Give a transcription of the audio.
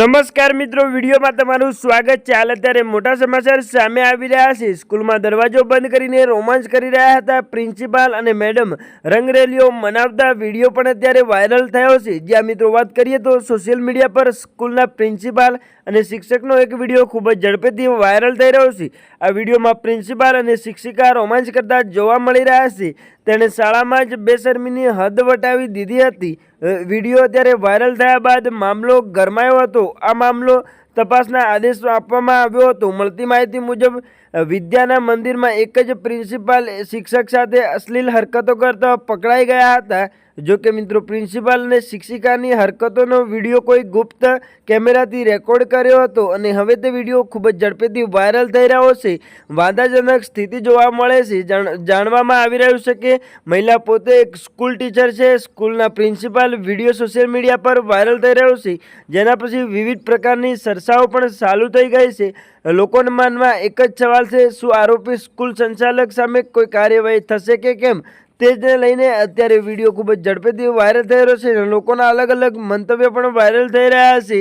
નમસ્કાર મિત્રો, વિડીયોમાં તમારું સ્વાગત છે. હાલ અત્યારે મોટા સમાચાર સામે આવી રહ્યા છે. સ્કૂલમાં દરવાજો બંધ કરીને રોમાંચ કરી રહ્યા હતા પ્રિન્સિપાલ અને મેડમ. રંગરેલીઓ મનાવતા વીડિયો પણ અત્યારે વાયરલ થયો છે. જ્યાં મિત્રો વાત કરીએ તો સોશિયલ મીડિયા પર સ્કૂલના પ્રિન્સિપાલ અને શિક્ષકનો એક વીડિયો ખૂબ જ ઝડપેથી વાયરલ થઈ રહ્યો છે. આ વિડીયોમાં પ્રિન્સિપાલ અને શિક્ષિકા રોમાંચ કરતા જોવા મળી રહ્યા છે. તેણે શાળામાં જ બેશરમીની હદ વટાવી દીધી હતી. વીડિયો અત્યારે વાયરલ થયા બાદ મામલો ગરમાયો હતો. આ મામલો તપાસના આદેશ આપવામાં આવ્યો હતો. મળતી માહિતી મુજબ, વિદ્યાના મંદિરમાં એક જ પ્રિન્સિપાલ શિક્ષક સાથે અશ્લીલ હરકતો કરતા પકડાઈ ગયા હતા. જો કે મિત્રો, પ્રિન્સિપાલ અને શિક્ષિકાની હરકતોનો વીડિયો કોઈ ગુપ્ત કેમેરાથી રેકોર્ડ કર્યો હતો અને હવે તે વીડિયો ખૂબ જ ઝડપેથી વાયરલ થઈ રહ્યો છે. વાંધાજનક સ્થિતિ જોવા મળે છે. જાણ- જાણવામાં આવી રહ્યું છે કે મહિલા પોતે એક સ્કૂલ ટીચર છે. સ્કૂલના પ્રિન્સિપાલ વીડિયો સોશિયલ મીડિયા પર વાયરલ થઈ રહ્યો છે. જેના પછી વિવિધ પ્રકારની ચર્ચાઓ પણ ચાલુ થઈ ગઈ છે. લોકોના મનમાં એક જ સવાલ છે, શું આરોપી સ્કૂલ સંચાલક સામે કોઈ કાર્યવાહી થશે કે કેમ? તે જ લઈને અત્યારે વીડિયો ખૂબ જ ઝડપેથી વાયરલ થઈ રહ્યો છે લોકોના અલગ અલગ મંતવ્ય પણ વાયરલ થઈ રહ્યા છે.